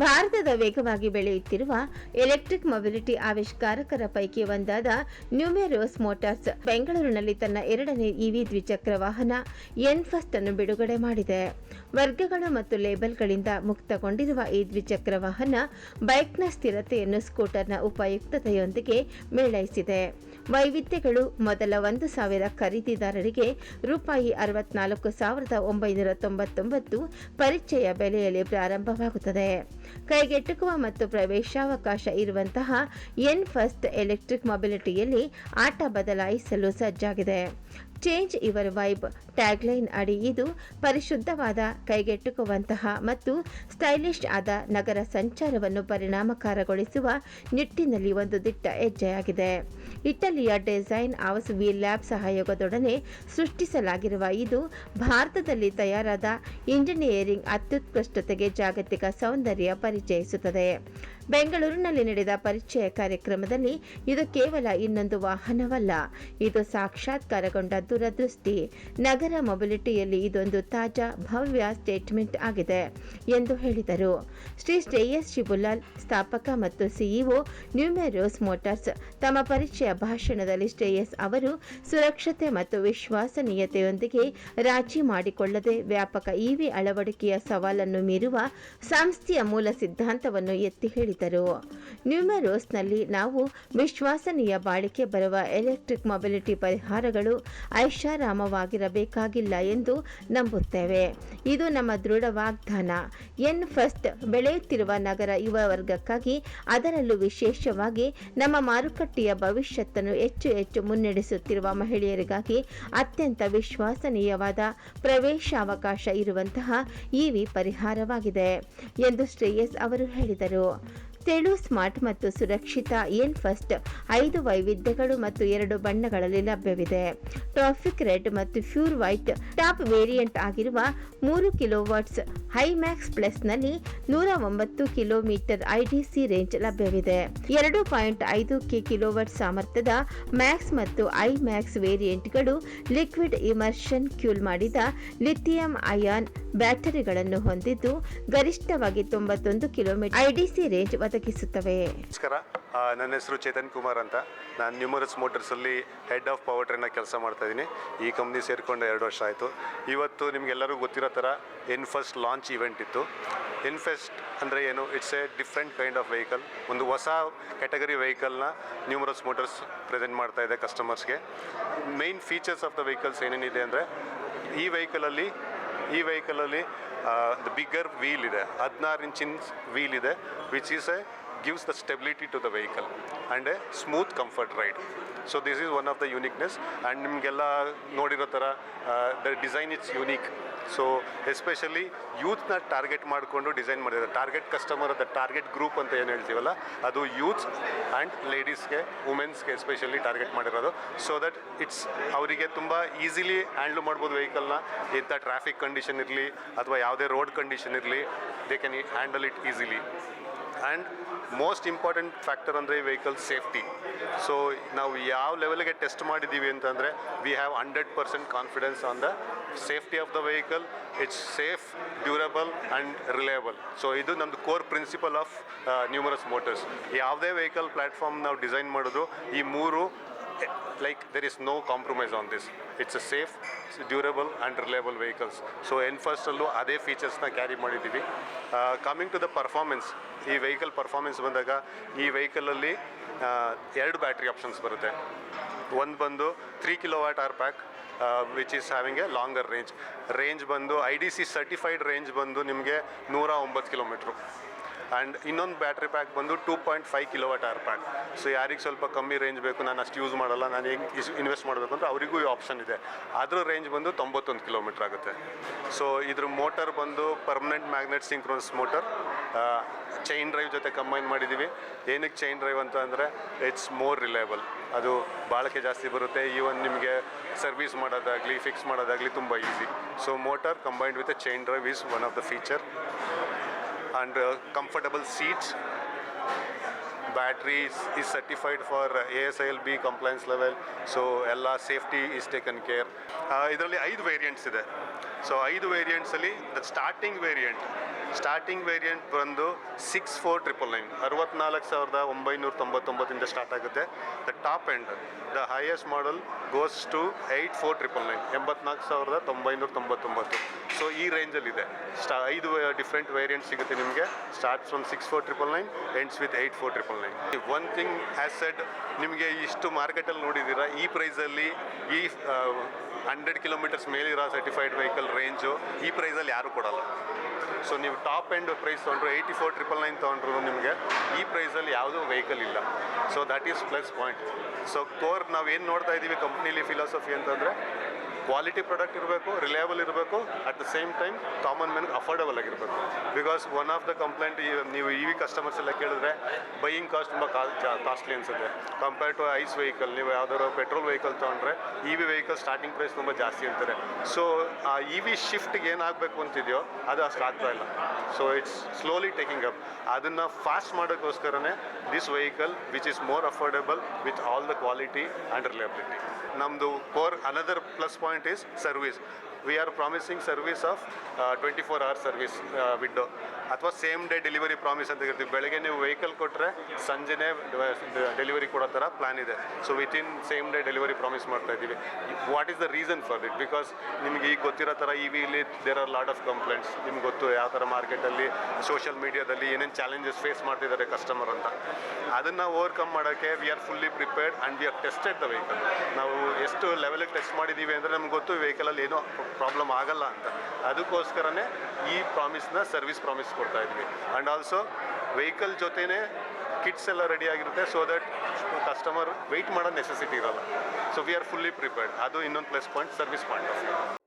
ಭಾರತದ ವೇಗವಾಗಿ ಬೆಳೆಯುತ್ತಿರುವ ಎಲೆಕ್ಟ್ರಿಕ್ ಮೊಬಿಲಿಟಿ ಆವಿಷ್ಕಾರಕರ ಪೈಕಿ ಒಂದಾದ ನ್ಯೂಮೆರೋಸ್ ಮೋಟಾರ್ಸ್ ಬೆಂಗಳೂರಿನಲ್ಲಿ ತನ್ನ ಎರಡನೇ ಇವಿ ದ್ವಿಚಕ್ರ ವಾಹನ ಎನ್ ಫಸ್ಟ್ ಅನ್ನು ಬಿಡುಗಡೆ ಮಾಡಿದೆ. ವರ್ಗಗಳು ಮತ್ತು ಲೇಬಲ್ಗಳಿಂದ ಮುಕ್ತಗೊಂಡಿರುವ ಈ ದ್ವಿಚಕ್ರ ವಾಹನ ಬೈಕ್ನ ಸ್ಥಿರತೆಯನ್ನು ಸ್ಕೂಟರ್ನ ಉಪಯುಕ್ತತೆಯೊಂದಿಗೆ ಮೇಳೈಸಿದೆ. ವೈವಿಧ್ಯಗಳು ಮೊದಲ ಒಂದು ಸಾವಿರ ಖರೀದಿದಾರರಿಗೆ ರೂಪಾಯಿ ಅರವತ್ನಾಲ್ಕು ಸಾವಿರದ ಒಂಬೈನೂರ ತೊಂಬತ್ತೊಂಬತ್ತು ಪರಿಚಯ ಬೆಲೆಯಲ್ಲಿ ಪ್ರಾರಂಭವಾಗುತ್ತದೆ. ಕೈಗೆಟುಕುವ ಮತ್ತು ಪ್ರವೇಶಾವಕಾಶ ಇರುವಂತಹ ಎನ್ ಫಸ್ಟ್ ಎಲೆಕ್ಟ್ರಿಕ್ ಮೊಬಿಲಿಟಿಯಲ್ಲಿ ಆಟ ಬದಲಾಯಿಸಲು ಸಜ್ಜಾಗಿದೆ. Change your vibe. ಟ್ಯಾಗ್ಲೈನ್ ಅಡಿ ಇದು ಪರಿಶುದ್ಧವಾದ, ಕೈಗೆಟುಕುವಂತಹ ಮತ್ತು ಸ್ಟೈಲಿಶ್ ಆದ ನಗರ ಸಂಚಾರವನ್ನು ಪರಿಣಾಮಕಾರಗೊಳಿಸುವ ನಿಟ್ಟಿನಲ್ಲಿ ಒಂದು ದಿಟ್ಟ ಹೆಜ್ಜೆಯಾಗಿದೆ. ಇಟಲಿಯ ಡಿಸೈನ್ ಹೌಸ್ ವಿ ಲ್ಯಾಬ್ ಸಹಯೋಗದೊಡನೆ ಸೃಷ್ಟಿಸಲಾಗಿರುವ ಇದು ಭಾರತದಲ್ಲಿ ತಯಾರಾದ ಇಂಜಿನಿಯರಿಂಗ್ ಅತ್ಯುತ್ಕೃಷ್ಟತೆಗೆ ಜಾಗತಿಕ ಸೌಂದರ್ಯ ಪರಿಚಯಿಸುತ್ತದೆ. ಬೆಂಗಳೂರಿನಲ್ಲಿ ನಡೆದ ಪರಿಚಯ ಕಾರ್ಯಕ್ರಮದಲ್ಲಿ ಇದು ಕೇವಲ ಇನ್ನೊಂದು ವಾಹನವಲ್ಲ, ಇದು ಸಾಕ್ಷಾತ್ಕಾರಗೊಂಡ ದೂರದೃಷ್ಟಿ. ನಗರ ಮೊಬಿಲಿಟಿಯಲ್ಲಿ ಇದೊಂದು ತಾಜಾ ಭವ್ಯ ಸ್ಟೇಟ್ಮೆಂಟ್ ಆಗಿದೆ ಎಂದು ಹೇಳಿದರು. ಶ್ರೀ ಶ್ರೇಯಸ್ ಶಿಬುಲಾಲ್, ಸ್ಥಾಪಕ ಮತ್ತು ಸಿಇಒ ನ್ಯೂಮೆರೋಸ್ ಮೋಟಾರ್ಸ್, ತಮ್ಮ ಪರಿಚಯ ಭಾಷಣದಲ್ಲಿ ಶ್ರೇಯಸ್ ಅವರು ಸುರಕ್ಷತೆ ಮತ್ತು ವಿಶ್ವಾಸನೀಯತೆಯೊಂದಿಗೆ ರಾಜಿ ಮಾಡಿಕೊಳ್ಳದೆ ವ್ಯಾಪಕ ಇವಿ ಅಳವಡಿಕೆಯ ಸವಾಲನ್ನು ಮೀರುವ ಸಂಸ್ಥೆಯ ಮೂಲ ಸಿದ್ಧಾಂತವನ್ನು ಎತ್ತಿ ಹೇಳಿದರು. ನ್ಯೂಮೆರೋಸ್ನಲ್ಲಿ ನಾವು ವಿಶ್ವಾಸನೀಯ ಬಾಳಿಕೆ ಬರುವ ಎಲೆಕ್ಟ್ರಿಕ್ ಮೊಬಿಲಿಟಿ ಪರಿಹಾರಗಳು ಐಷಾರಾಮವಾಗಿರಬೇಕಾಗಿಲ್ಲ ಎಂದು ನಂಬುತ್ತೇವೆ. ಇದು ನಮ್ಮ ದೃಢ ವಾಗ್ದಾನ. ಎನ್ ಫಸ್ಟ್ ಬೆಳೆಯುತ್ತಿರುವ ನಗರ ಯುವ ವರ್ಗಕ್ಕಾಗಿ ಅದರಲ್ಲೂ ವಿಶೇಷವಾಗಿ ನಮ್ಮ ಮಾರುಕಟ್ಟೆಯ ಭವಿಷ್ಯತ್ತನ್ನು ಹೆಚ್ಚು ಹೆಚ್ಚು ಮುನ್ನಡೆಸುತ್ತಿರುವ ಮಹಿಳೆಯರಿಗಾಗಿ ಅತ್ಯಂತ ವಿಶ್ವಾಸನೀಯವಾದ ಪ್ರವೇಶಾವಕಾಶ ಇರುವಂತಹ ಇವಿ ಪರಿಹಾರವಾಗಿದೆ ಎಂದು ಶ್ರೇಯಸ್ ಅವರು ಹೇಳಿದರು. ತೆಳು ಸ್ಮಾರ್ಟ್ ಮತ್ತು ಸುರಕ್ಷಿತ ಎನ್ ಫಸ್ಟ್? ಐದು ವೈವಿಧ್ಯಗಳು ಮತ್ತು ಎರಡು ಬಣ್ಣಗಳಲ್ಲಿ ಲಭ್ಯವಿದೆ. ಟ್ರಾಫಿಕ್ ರೆಡ್ ಮತ್ತು ಫ್ಯೂರ್ ವೈಟ್, ಟಾಪ್ ವೇರಿಯಂಟ್ ಆಗಿರುವ ಮೂರು ಕಿಲೋವಾಟ್ಸ್ ಹೈಮ್ಯಾಕ್ಸ್ ಪ್ಲಸ್ನಲ್ಲಿ ನೂರ ಒಂಬತ್ತು ಕಿಲೋಮೀಟರ್ ಐಡಿಸಿ ರೇಂಜ್ ಲಭ್ಯವಿದೆ. ಎರಡು ಪಾಯಿಂಟ್ ಐದು ಕೆ ಕಿಲೋವಾಟ್ ಸಾಮರ್ಥ್ಯದ ಮ್ಯಾಕ್ಸ್ ಮತ್ತು ಐ ಮ್ಯಾಕ್ಸ್ ವೇರಿಯಂಟ್ಗಳು ಲಿಕ್ವಿಡ್ ಇಮರ್ಷನ್ ಕ್ಯೂಲ್ ಮಾಡಿದ ಲಿಥಿಯಂ ಅಯಾನ್ ಬ್ಯಾಟರಿಗಳನ್ನು ಹೊಂದಿದ್ದು ಗರಿಷ್ಠವಾಗಿ ತೊಂಬತ್ತೊಂದು ಕಿಲೋಮೀಟರ್ ಐಡಿಸಿ ರೇಂಜ್ ಒದಗಿಸುತ್ತವೆ. ನಮಸ್ಕಾರ. ನನ್ನ ಹೆಸರು ಚೇತನ್ ಕುಮಾರ್ ಅಂತ. ನಾನು ನ್ಯೂಮರಸ್ ಮೋಟರ್ಸಲ್ಲಿ ಹೆಡ್ ಆಫ್ ಪವರ್ ಟ್ರೈನ್ ಕೆಲಸ ಮಾಡ್ತಾ ಇದ್ದೀನಿ ಈ ಕಂಪ್ನಿ ಸೇರಿಕೊಂಡು ಎರಡು ವರ್ಷ ಆಯಿತು. ಇವತ್ತು ನಿಮಗೆಲ್ಲರಿಗೂ ಗೊತ್ತಿರೋ ಥರ ಎನ್ ಫಸ್ಟ್ ಲಾಂಚ್ ಇವೆಂಟ್ ಇತ್ತು. ಎನ್ ಫೆಸ್ಟ್ ಅಂದರೆ ಏನು? It's a different kind of vehicle ಒಂದು ಹೊಸ ಕ್ಯಾಟಗರಿ ವೆಹಿಕಲ್ನ ನ್ಯೂಮರಸ್ ಮೋಟರ್ಸ್ ಪ್ರೆಸೆಂಟ್ ಮಾಡ್ತಾ ಇದೆ ಕಸ್ಟಮರ್ಸ್ಗೆ main features of the vehicles ಏನೇನಿದೆ ಅಂದರೆ ಈ ವೆಹಿಕಲಲ್ಲಿ ಈ ವೆಹಿಕಲಲ್ಲಿ ದ ಬಿಗ್ಗರ್ ವೀಲ್ ಇದೆ. ಹದಿನಾರು ಇಂಚಿನ ವೀಲ್ ಇದೆ which is a gives the stability to the vehicle and a smooth comfort ride so this is one of the uniqueness and ನಿಮಗೆಲ್ಲ ನೋಡಿರೋ ಥರ the design it's unique so especially ಯೂತ್ನ target ಮಾಡಿಕೊಂಡು design ಮಾಡಿದ್ದಾರೆ target customer the target group ಅಂತ ಏನು ಹೇಳ್ತೀವಲ್ಲ ಅದು youths and ಲೇಡೀಸ್ಗೆ ವುಮೆನ್ಸ್ಗೆ ಎಸ್ಪೆಷಲಿ ಟಾರ್ಗೆಟ್ ಮಾಡಿರೋದು ಸೊ ದಟ್ ಇಟ್ಸ್ ಅವರಿಗೆ ತುಂಬ ಈಸಿಲಿ ಹ್ಯಾಂಡ್ಲ್ ಮಾಡ್ಬೋದು ವೆಹಿಕಲ್ನ ಇಂಥ ಟ್ರಾಫಿಕ್ ಕಂಡೀಷನ್ ಇರಲಿ ಅಥವಾ ಯಾವುದೇ ರೋಡ್ ಕಂಡೀಷನ್ ಇರಲಿ they can handle it easily and most important factor ಅಂದರೆ ವೆಹಿಕಲ್ ಸೇಫ್ಟಿ ಸೊ ನಾವು ಯಾವ ಲೆವೆಲ್ಗೆ ಟೆಸ್ಟ್ ಮಾಡಿದ್ದೀವಿ ಅಂತಂದರೆ we have hundred percent confidence on the safety of the vehicle it's safe durable and reliable so ಇದು ನಮ್ಮದು core principle of Numeros motors ಯಾವುದೇ vehicle platform ನಾವು ಡಿಸೈನ್ ಮಾಡೋದು ಈ ಮೂರು like there is no compromise on this it's safe durable and reliable vehicles so N ಫಸ್ಟಲ್ಲೂ ಅದೇ ಫೀಚರ್ಸ್ನ carry ಮಾಡಿದ್ದೀವಿ ಕಮಿಂಗ್ ಟು ದ ಪರ್ಫಾರ್ಮೆನ್ಸ್ ಈ ವೆಹಿಕಲ್ ಪರ್ಫಾರ್ಮೆನ್ಸ್ ಬಂದಾಗ, ಈ ವೆಹಿಕಲಲ್ಲಿ ಎರಡು ಬ್ಯಾಟ್ರಿ ಆಪ್ಷನ್ಸ್ ಬರುತ್ತೆ. ಒಂದು ಬಂದು three kilowatt hour pack which is having a longer range range ಬಂದು I D C certified range ಬಂದು ನಿಮಗೆ ನೂರ ಒಂಬತ್ತು ಕಿಲೋಮೀಟ್ರು ಆ್ಯಂಡ್ ಇನ್ನೊಂದು ಬ್ಯಾಟ್ರಿ ಪ್ಯಾಕ್ ಬಂದು two point five kilowatt hour pack so ಯಾರಿಗೆ ಸ್ವಲ್ಪ ಕಮ್ಮಿ ರೇಂಜ್ ಬೇಕು, ನಾನು ಅಷ್ಟು ಯೂಸ್ ಮಾಡಲ್ಲ, ನಾನು ಹೆಂಗೆ ಇನ್ವೆಸ್ಟ್ ಮಾಡಬೇಕು ಅಂದರೆ ಅವರಿಗೂ ಈ ಆಪ್ಷನ್ ಇದೆ. ಅದ್ರ ರೇಂಜ್ ಬಂದು ತೊಂಬತ್ತೊಂದು ಕಿಲೋಮೀಟ್ರ್ ಆಗುತ್ತೆ. ಸೊ ಇದ್ರ ಮೋಟರ್ ಬಂದು permanent magnet synchronous motor chain drive ಜೊತೆ ಕಂಬೈನ್ ಮಾಡಿದ್ದೀವಿ ಏನಕ್ಕೆ ಚೈನ್ ಡ್ರೈವ್ ಅಂತ ಅಂದರೆ ಇಟ್ಸ್ ಮೋರ್ ರಿಲಯಬಲ್ ಅದು ಬಾಳಿಕೆ ಜಾಸ್ತಿ ಬರುತ್ತೆ ಈವನ್ ನಿಮಗೆ ಸರ್ವಿಸ್ ಮಾಡೋದಾಗಲಿ ಫಿಕ್ಸ್ ಮಾಡೋದಾಗಲಿ ತುಂಬ easy so motor combined with chain drive is one of the feature and uh, comfortable seats. Battery is, is certified for ASILB compliance level, so ಎಲ್ಲ safety is taken care ಇದರಲ್ಲಿ ಐದು variants ಇದೆ so ಐದು ವೇರಿಯಂಟ್ಸಲ್ಲಿ the starting variant starting variant ಬಂದು six four triple nine ಅರವತ್ನಾಲ್ಕು ಸಾವಿರದ ಒಂಬೈನೂರ ತೊಂಬತ್ತೊಂಬತ್ತಿಂದ ಸ್ಟಾರ್ಟ್ ಆಗುತ್ತೆ. The top end the highest model goes to eight four triple nine ಎಂಬತ್ನಾಲ್ಕು ಸಾವಿರದ ತೊಂಬೈನೂರ ತೊಂಬತ್ತೊಂಬತ್ತು ಸೊ ಈ ರೇಂಜಲ್ಲಿದೆ ಸ್ಟಾ ಐದು ಡಿಫ್ರೆಂಟ್ ವೇರಿಯಂಟ್ ಸಿಗುತ್ತೆ ನಿಮಗೆ. Starts from six four triple nine ends with eight four triple nine one thing as said ನಿಮಗೆ ಇಷ್ಟು ಮಾರ್ಕೆಟಲ್ಲಿ ನೋಡಿದ್ದೀರಾ, ಈ ಪ್ರೈಸಲ್ಲಿ ಈ ಹಂಡ್ರೆಡ್ ಕಿಲೋಮೀಟರ್ಸ್ ಮೇಲಿರೋ ಸರ್ಟಿಫೈಡ್ ವೆಹಿಕಲ್ ರೇಂಜು ಈ ಪ್ರೈಸಲ್ಲಿ ಯಾರೂ ಕೊಡಲ್ಲ. ಸೊ ನೀವು ಟಾಪ್ ಎಂಡ್ ಪ್ರೈಸ್ ತೊಗೊಂಡ್ರು ಏಯ್ಟಿ ಫೋರ್ ಟ್ರಿಪಲ್ ನೈನ್ ತೊಗೊಂಡ್ರು ನಿಮಗೆ ಈ ಪ್ರೈಸಲ್ಲಿ ಯಾವುದೂ ವೆಹಿಕಲ್ ಇಲ್ಲ. So that is plus point so core ನಾವು ಏನು ನೋಡ್ತಾ ಇದ್ದೀವಿ ಕಂಪ್ನಿಲಿ ಫಿಲಾಸಫಿ ಅಂತಂದರೆ ಕ್ವಾಲಿಟಿ ಪ್ರಾಡಕ್ಟ್ ಇರಬೇಕು ರಿಲಯಬಲ್ ಇರಬೇಕು at the same time common ಮ್ಯಾನ್ಗೆ affordable ಆಗಿರಬೇಕು. Because one of the complaint ನೀವು ಇ ವಿ ಕಸ್ಟಮರ್ಸ್ ಎಲ್ಲ ಕೇಳಿದ್ರೆ ಬೈಯಿಂಗ್ ಕಾಸ್ಟ್ ತುಂಬ ಕಾಸ್ಟ್ಲಿ ಅನಿಸುತ್ತೆ. ಕಂಪೇರ್ ಟು ಐಸ್ ವೆಹಿಕಲ್ ನೀವು ಯಾವ್ದಾದ್ರು ಪೆಟ್ರೋಲ್ ವೆಹಿಕಲ್ ತೊಗೊಂಡ್ರೆ E V vehicle starting price ತುಂಬ ಜಾಸ್ತಿ ಅಂತಾರೆ. ಸೊ ಆ ಇ ವಿ ಶಿಫ್ಟ್ಗೆ ಏನಾಗಬೇಕು ಅಂತಿದೆಯೋ ಅದು ಅಷ್ಟು ಆಗ್ತಾ ಇಲ್ಲ. So it's slowly taking up ಅದನ್ನು fast ಮಾಡೋಕ್ಕೋಸ್ಕರನೇ this vehicle which is more affordable with all the quality and reliability ನಮ್ಮದು core another plus point is service we are promising service of twenty four hour service window ಅಥವಾ same day delivery promise ಅಂತ ಇರ್ತೀವಿ ಬೆಳಗ್ಗೆ ನೀವು vehicle ಕೊಟ್ಟರೆ ಸಂಜೆನೇ delivery ಕೊಡೋ ಥರ plan ಇದೆ. So within same day delivery promise ಮಾಡ್ತಾ ಇದ್ದೀವಿ. What is the reason for it because ನಿಮಗೆ ಈಗ ಗೊತ್ತಿರೋ ಥರ ಇ ವಿಲಿ there are lot of complaints ನಿಮ್ಗೆ ಗೊತ್ತು ಯಾವ ಥರ ಮಾರ್ಕೆಟಲ್ಲಿ ಸೋಷಿಯಲ್ ಮೀಡಿಯಾದಲ್ಲಿ ಏನೇನು ಚಾಲೆಂಜಸ್ ಫೇಸ್ ಮಾಡ್ತಿದ್ದಾರೆ ಕಸ್ಟಮರ್ ಅಂತ. ಅದನ್ನು ಓವರ್ಕಮ್ ಮಾಡೋಕ್ಕೆ we are fully prepared and we are tested the vehicle ನಾವು ಎಷ್ಟು ಲೆವೆಲಿಗೆ ಟೆಸ್ಟ್ ಮಾಡಿದ್ದೀವಿ ಅಂದರೆ ನಮ್ಗೆ ಗೊತ್ತು ವೆಹಿಕಲಲ್ಲಿ ಏನೂ ಪ್ರಾಬ್ಲಮ್ ಆಗಲ್ಲ ಅಂತ. ಅದಕ್ಕೋಸ್ಕರನೇ ಈ ಪ್ರಾಮಿಸ್ನ ಸರ್ವಿಸ್ ಪ್ರಾಮಿಸ್ ಕೊಡ್ತಾ ಇದ್ವಿ. ಆ್ಯಂಡ್ ಆಲ್ಸೋ ವೆಹಿಕಲ್ ಜೊತೆನೇ ಕಿಟ್ಸ್ ಎಲ್ಲ ರೆಡಿ ಆಗಿರುತ್ತೆ ಸೊ ದಟ್ ಕಸ್ಟಮರ್ ವೆಯ್ಟ್ ಮಾಡೋ ನೆಸೆಸಿಟಿ ಇರಲ್ಲ. So we are fully prepared ಅದು ಇನ್ನೊಂದು ಪ್ಲಸ್ ಪಾಯಿಂಟ್ ಸರ್ವಿಸ್ ಪಾಯಿಂಟ್